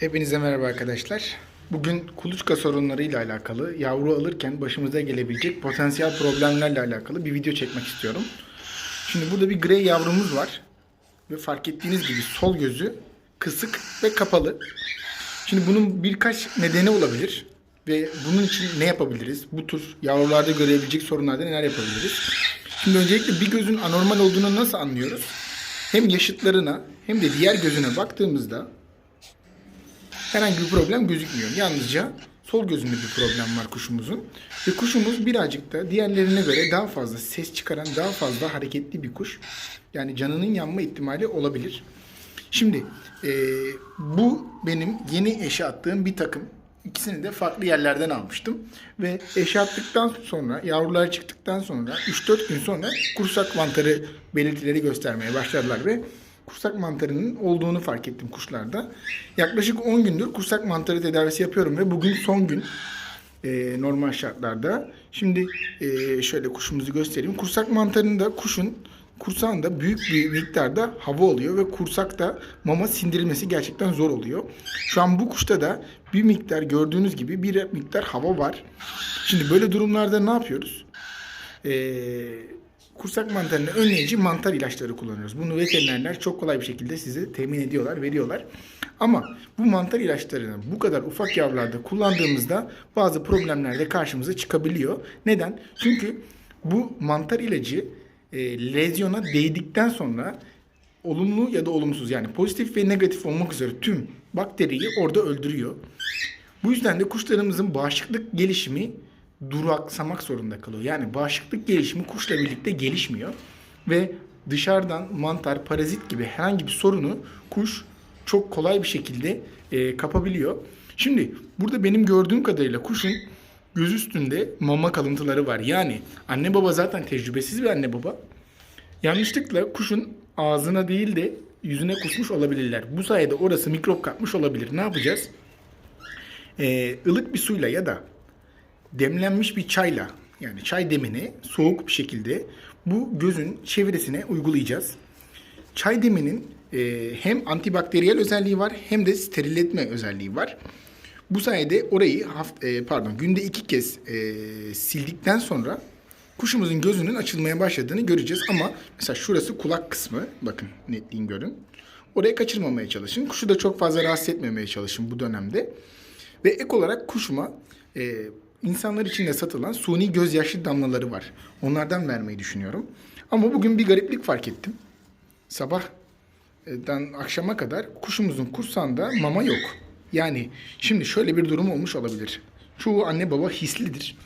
Hepinize merhaba arkadaşlar. Bugün kuluçka sorunlarıyla alakalı, yavru alırken başımıza gelebilecek potansiyel problemlerle alakalı bir video çekmek istiyorum. Şimdi burada bir grey yavrumuz var. Ve fark ettiğiniz gibi sol gözü kısık ve kapalı. Şimdi bunun birkaç nedeni olabilir. Ve bunun için ne yapabiliriz? Bu tür yavrularda görebilecek sorunlarda neler yapabiliriz? Şimdi öncelikle bir gözün anormal olduğunu nasıl anlıyoruz? Hem yaşıtlarına hem de diğer gözüne baktığımızda herhangi bir problem gözükmüyor. Yalnızca sol gözünde bir problem var kuşumuzun. Ve kuşumuz birazcık da diğerlerine göre daha fazla ses çıkaran, daha fazla hareketli bir kuş. Yani canının yanma ihtimali olabilir. Şimdi eee, bu benim yeni eşe attığım bir takım. İkisini de farklı yerlerden almıştım. Ve eşe attıktan sonra, yavrular çıktıktan sonra 3-4 gün sonra kursak mantarı belirtileri göstermeye başladılar ve kursak mantarının olduğunu fark ettim kuşlarda. Yaklaşık 10 gündür kursak mantarı tedavisi yapıyorum ve bugün son gün e, normal şartlarda. Şimdi e, şöyle kuşumuzu göstereyim. Kursak mantarında kuşun kursağında büyük bir miktarda hava oluyor ve kursakta mama sindirilmesi gerçekten zor oluyor. Şu an bu kuşta da bir miktar gördüğünüz gibi bir miktar hava var. Şimdi böyle durumlarda ne yapıyoruz? Ee, kursak mantarını önleyici mantar ilaçları kullanıyoruz. Bunu veterinerler çok kolay bir şekilde size temin ediyorlar, veriyorlar. Ama bu mantar ilaçlarını bu kadar ufak yavrularda kullandığımızda bazı problemler de karşımıza çıkabiliyor. Neden? Çünkü bu mantar ilacı e, lezyona değdikten sonra olumlu ya da olumsuz yani pozitif ve negatif olmak üzere tüm bakteriyi orada öldürüyor. Bu yüzden de kuşlarımızın bağışıklık gelişimi duraksamak zorunda kalıyor. Yani bağışıklık gelişimi kuşla birlikte gelişmiyor ve dışarıdan mantar, parazit gibi herhangi bir sorunu kuş çok kolay bir şekilde e, kapabiliyor. Şimdi burada benim gördüğüm kadarıyla kuşun göz üstünde mama kalıntıları var. Yani anne baba zaten tecrübesiz bir anne baba. Yanlışlıkla kuşun ağzına değil de yüzüne kusmuş olabilirler. Bu sayede orası mikrop kapmış olabilir. Ne yapacağız? Ee, ılık bir suyla ya da demlenmiş bir çayla yani çay demini soğuk bir şekilde bu gözün çevresine uygulayacağız. Çay deminin e, hem antibakteriyel özelliği var hem de sterilletme özelliği var. Bu sayede orayı haft e, pardon günde iki kez e, sildikten sonra kuşumuzun gözünün açılmaya başladığını göreceğiz. Ama mesela şurası kulak kısmı. Bakın netliğin görün. Oraya kaçırmamaya çalışın. Kuşu da çok fazla rahatsız etmemeye çalışın bu dönemde. Ve ek olarak kuşuma e, insanlar için de satılan suni gözyaşı damlaları var. Onlardan vermeyi düşünüyorum. Ama bugün bir gariplik fark ettim. Sabahdan akşama kadar kuşumuzun kursağında mama yok. Yani şimdi şöyle bir durum olmuş olabilir. Çoğu anne baba hislidir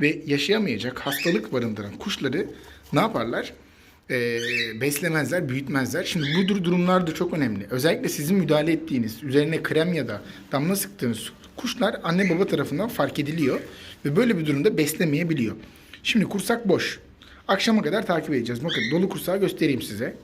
ve yaşayamayacak hastalık barındıran kuşları ne yaparlar? Ee, beslemezler, büyütmezler. Şimdi bu dur- durumlar da çok önemli. Özellikle sizin müdahale ettiğiniz, üzerine krem ya da damla sıktığınız kuşlar anne baba tarafından fark ediliyor ve böyle bir durumda beslemeyebiliyor. Şimdi kursak boş. Akşama kadar takip edeceğiz. Bakın dolu kursağı göstereyim size.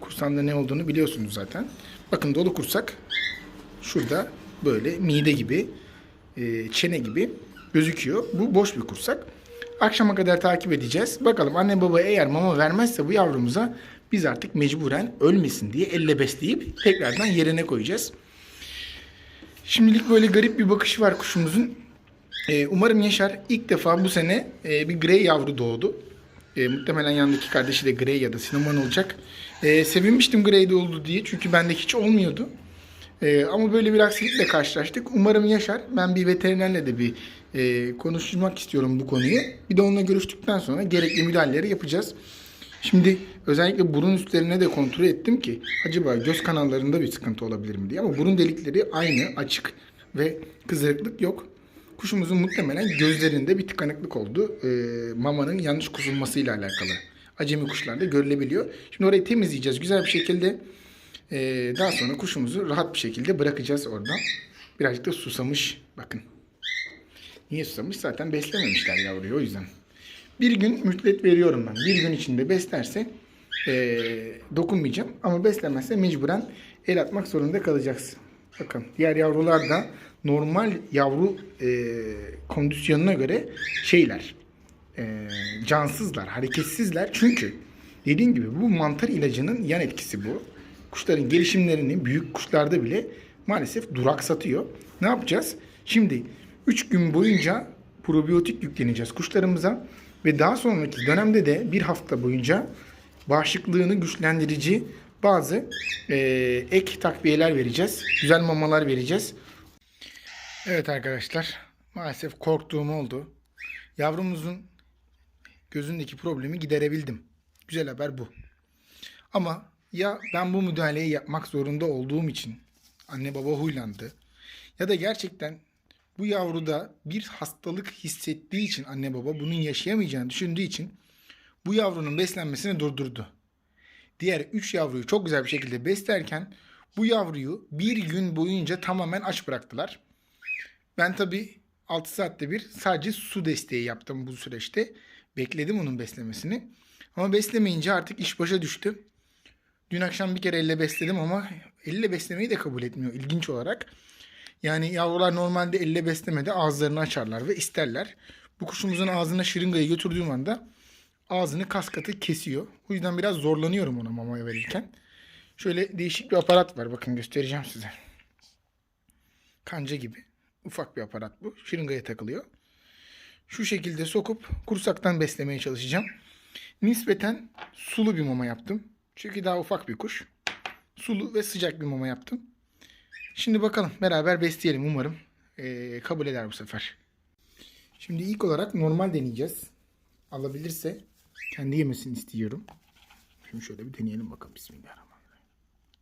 Kursağında ne olduğunu biliyorsunuz zaten. Bakın dolu kursak şurada böyle mide gibi, e, çene gibi gözüküyor. Bu boş bir kursak. Akşama kadar takip edeceğiz. Bakalım anne baba eğer mama vermezse bu yavrumuza biz artık mecburen ölmesin diye elle besleyip tekrardan yerine koyacağız. Şimdilik böyle garip bir bakışı var kuşumuzun. Ee, umarım Yaşar ilk defa bu sene e, bir grey yavru doğdu. E, muhtemelen yanındaki kardeşi de grey ya da sinemon olacak. E, sevinmiştim greyde oldu diye çünkü bende hiç olmuyordu. E, ama böyle bir aksilikle karşılaştık. Umarım Yaşar. Ben bir veterinerle de bir e, konuşmak istiyorum bu konuyu. Bir de onunla görüştükten sonra gerekli müdahaleleri yapacağız. Şimdi özellikle burun üstlerine de kontrol ettim ki acaba göz kanallarında bir sıkıntı olabilir mi diye. Ama burun delikleri aynı, açık ve kızarıklık yok. Kuşumuzun muhtemelen gözlerinde bir tıkanıklık oldu. E, mamanın yanlış kusulmasıyla alakalı. Acemi kuşlarda görülebiliyor. Şimdi orayı temizleyeceğiz güzel bir şekilde. E, daha sonra kuşumuzu rahat bir şekilde bırakacağız oradan. Birazcık da susamış. Bakın. Niye susamış? Zaten beslememişler yavruyu o yüzden. Bir gün müddet veriyorum ben. Bir gün içinde beslerse e, dokunmayacağım. Ama beslemezse mecburen el atmak zorunda kalacaksın. Bakın diğer yavrular da normal yavru e, kondisyonuna göre şeyler. E, cansızlar, hareketsizler. Çünkü dediğim gibi bu mantar ilacının yan etkisi bu. Kuşların gelişimlerini büyük kuşlarda bile maalesef duraksatıyor. Ne yapacağız? Şimdi 3 gün boyunca probiyotik yükleneceğiz kuşlarımıza ve daha sonraki dönemde de bir hafta boyunca bağışıklığını güçlendirici bazı e, ek takviyeler vereceğiz. Güzel mamalar vereceğiz. Evet arkadaşlar maalesef korktuğum oldu. Yavrumuzun gözündeki problemi giderebildim. Güzel haber bu. Ama ya ben bu müdahaleyi yapmak zorunda olduğum için anne baba huylandı ya da gerçekten bu yavruda bir hastalık hissettiği için anne baba bunun yaşayamayacağını düşündüğü için bu yavrunun beslenmesini durdurdu. Diğer 3 yavruyu çok güzel bir şekilde beslerken bu yavruyu bir gün boyunca tamamen aç bıraktılar. Ben tabi 6 saatte bir sadece su desteği yaptım bu süreçte. Bekledim onun beslemesini. Ama beslemeyince artık iş başa düştü. Dün akşam bir kere elle besledim ama elle beslemeyi de kabul etmiyor ilginç olarak. Yani yavrular normalde elle beslemede ağızlarını açarlar ve isterler. Bu kuşumuzun ağzına şırıngayı götürdüğüm anda ağzını kas katı kesiyor. O yüzden biraz zorlanıyorum ona mamaya verirken. Şöyle değişik bir aparat var. Bakın göstereceğim size. Kanca gibi. Ufak bir aparat bu. Şırıngaya takılıyor. Şu şekilde sokup kursaktan beslemeye çalışacağım. Nispeten sulu bir mama yaptım. Çünkü daha ufak bir kuş. Sulu ve sıcak bir mama yaptım. Şimdi bakalım beraber besleyelim umarım eee, kabul eder bu sefer. Şimdi ilk olarak normal deneyeceğiz. Alabilirse kendi yemesini istiyorum. Şimdi şöyle bir deneyelim bakalım. Bismillahirrahmanirrahim.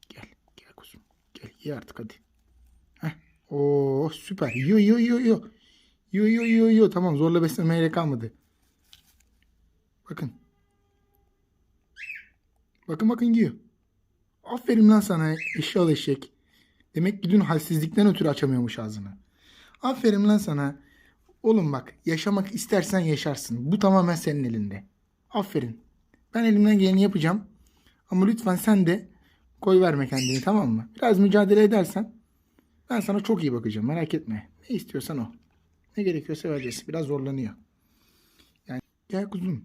Gel. Gel kuzum. Gel ye artık hadi. Heh. Oo süper. Yiyor yiyor yiyor yiyor. Yiyor yiyor yiyor yiyor. Tamam zorla beslemeye gerek kalmadı. Bakın. Bakın bakın yiyor. Aferin lan sana eşyalı eşek. Demek ki dün halsizlikten ötürü açamıyormuş ağzını. Aferin lan sana. Oğlum bak yaşamak istersen yaşarsın. Bu tamamen senin elinde. Aferin. Ben elimden geleni yapacağım. Ama lütfen sen de koy verme kendini tamam mı? Biraz mücadele edersen ben sana çok iyi bakacağım merak etme. Ne istiyorsan o. Ne gerekiyorsa vereceğiz. Biraz zorlanıyor. Yani gel kuzum.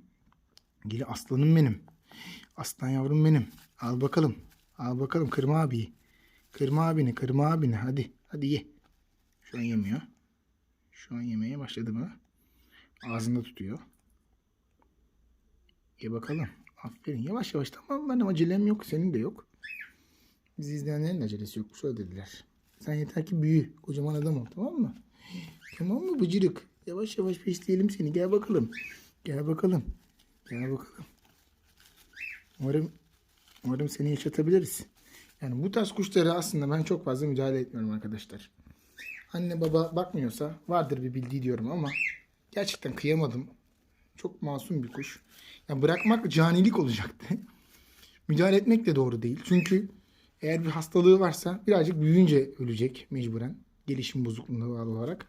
Gel aslanım benim. Aslan yavrum benim. Al bakalım. Al bakalım kırma abiyi. Kırma abini, kırma abini. Hadi. Hadi ye. Şu an yemiyor. Şu an yemeye başladı mı? Ağzında tutuyor. Ye bakalım. Aferin. Yavaş yavaş tamam benim acelem yok. Senin de yok. Bizi izleyenlerin acelesi yok. Şöyle dediler. Sen yeter ki büyü. Kocaman adam ol. Tamam mı? Tamam mı bıcırık? Yavaş yavaş besleyelim seni. Gel bakalım. Gel bakalım. Gel bakalım. Umarım umarım seni yaşatabiliriz. Yani bu tarz kuşlara aslında ben çok fazla müdahale etmiyorum arkadaşlar. Anne baba bakmıyorsa vardır bir bildiği diyorum ama gerçekten kıyamadım. Çok masum bir kuş. Ya bırakmak canilik olacaktı. müdahale etmek de doğru değil. Çünkü eğer bir hastalığı varsa birazcık büyüyünce ölecek mecburen. Gelişim bozukluğuna bağlı olarak.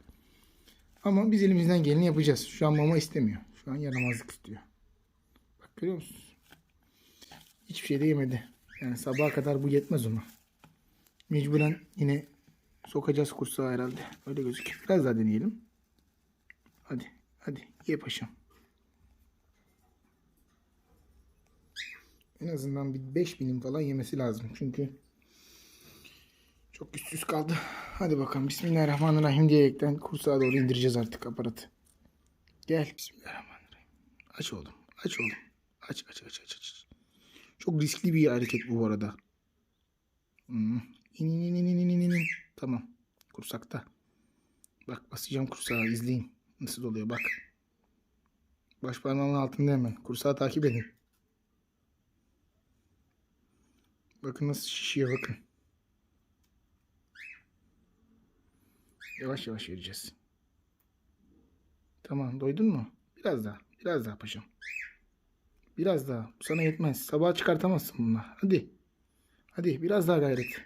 Ama biz elimizden geleni yapacağız. Şu an mama istemiyor. Şu an yaramazlık istiyor. Bak görüyor musunuz? Hiçbir şey de yemedi. Yani sabaha kadar bu yetmez ona. Mecburen yine sokacağız kursağı herhalde. Öyle gözüküyor. Biraz daha deneyelim. Hadi. Hadi. Ye paşam. En azından bir 5 milim falan yemesi lazım. Çünkü çok güçsüz kaldı. Hadi bakalım. Bismillahirrahmanirrahim diyerekten kursağa doğru indireceğiz artık aparatı. Gel. Bismillahirrahmanirrahim. Aç oğlum. Aç oğlum. Aç aç aç aç aç. Çok riskli bir hareket bu arada. Hmm. Tamam. Kursakta. Bak basacağım kursağı izleyin. Nasıl oluyor bak. Baş parmağımın altında hemen. Kursağı takip edin. Bakın nasıl şişiyor bakın. Yavaş yavaş vereceğiz. Tamam doydun mu? Biraz daha. Biraz daha paşam. Biraz daha. Sana yetmez. Sabaha çıkartamazsın bununla. Hadi. Hadi biraz daha gayret.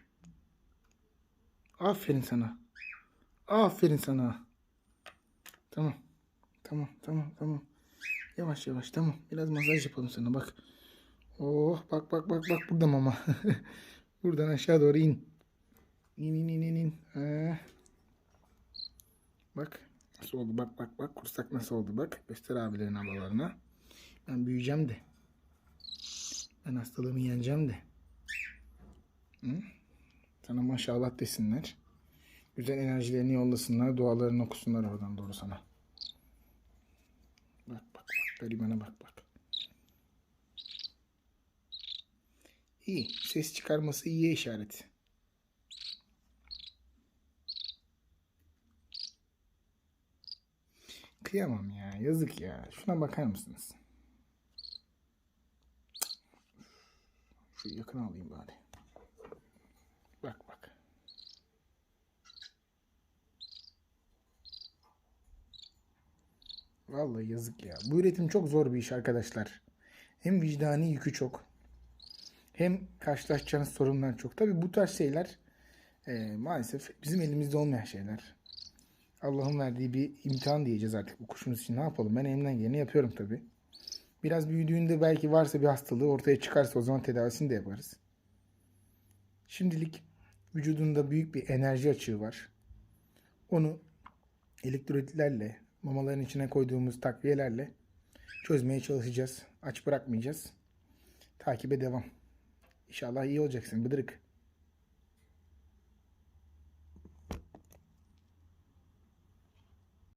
Aferin sana. Aferin sana. Tamam. Tamam tamam tamam. Yavaş yavaş tamam. Biraz masaj yapalım sana bak. Oh bak bak bak bak burada mama. Buradan aşağı doğru in. İn in in in in. Bak nasıl oldu bak bak bak kursak nasıl oldu bak. Göster abilerin ablalarına. Ben büyüyeceğim de. Ben hastalığımı yeneceğim de. Hı? Sana maşallah desinler. Güzel enerjilerini yollasınlar. Dualarını okusunlar oradan doğru sana. Bak bak bak. Garibana bak bak. İyi. Ses çıkarması iyi işaret. Kıyamam ya. Yazık ya. Şuna bakar mısınız? Şu yakın alayım bari. Bak bak. Vallahi yazık ya. Bu üretim çok zor bir iş arkadaşlar. Hem vicdani yükü çok. Hem karşılaşacağınız sorunlar çok. Tabi bu tarz şeyler e, maalesef bizim elimizde olmayan şeyler. Allah'ın verdiği bir imtihan diyeceğiz artık bu kuşumuz için. Ne yapalım? Ben elimden geleni yapıyorum tabi. Biraz büyüdüğünde belki varsa bir hastalığı ortaya çıkarsa o zaman tedavisini de yaparız. Şimdilik vücudunda büyük bir enerji açığı var. Onu elektrolitlerle, mamaların içine koyduğumuz takviyelerle çözmeye çalışacağız. Aç bırakmayacağız. Takibe devam. İnşallah iyi olacaksın Bıdırık.